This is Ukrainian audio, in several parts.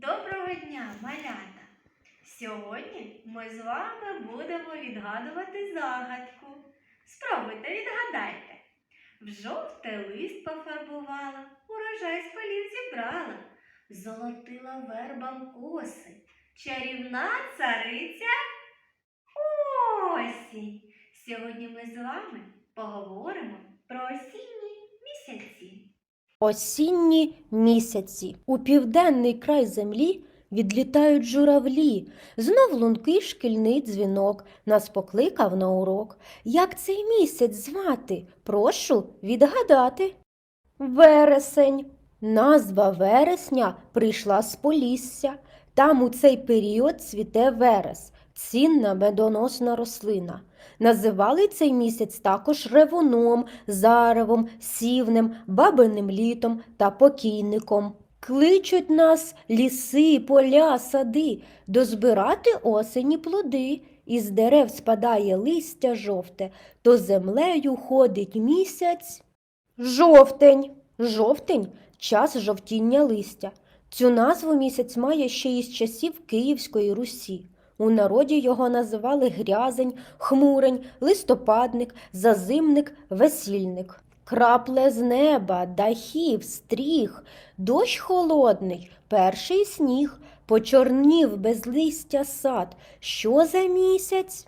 Доброго дня, малята! Сьогодні ми з вами будемо відгадувати загадку. Спробуйте, відгадайте. В жовте лист пофарбувала, урожай з полів зібрала, золотила вербам коси, чарівна цариця осінь. Сьогодні ми з вами поговоримо про осінні місяці. Осінні місяці. У південний край землі відлітають журавлі. Знов лункий шкільний дзвінок нас покликав на урок. Як цей місяць звати? Прошу відгадати. Вересень. Назва вересня прийшла з Полісся. Там у цей період цвіте верес, цінна медоносна рослина. Називали цей місяць також ревуном, заревом, сівнем, бабиним літом та покійником. Кличуть нас ліси, поля, сади, дозбирати осені плоди. Із дерев спадає листя жовте, то землею ходить місяць. Жовтень. Жовтень час жовтіння листя. Цю назву місяць має ще із часів Київської Русі. У народі його називали грязень, хмурень, листопадник, зазимник, весільник. Крапле з неба, дахів, стріх, дощ холодний, перший сніг, почорнів без листя сад. Що за місяць?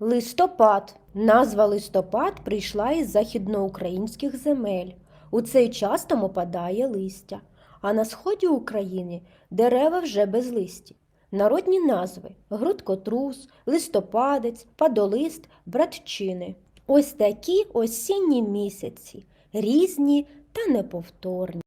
Листопад. Назва листопад прийшла із західноукраїнських земель. У цей час там опадає листя, а на сході України дерева вже без листі. Народні назви грудкотрус, листопадець, падолист, братчини. Ось такі осінні місяці, різні та неповторні.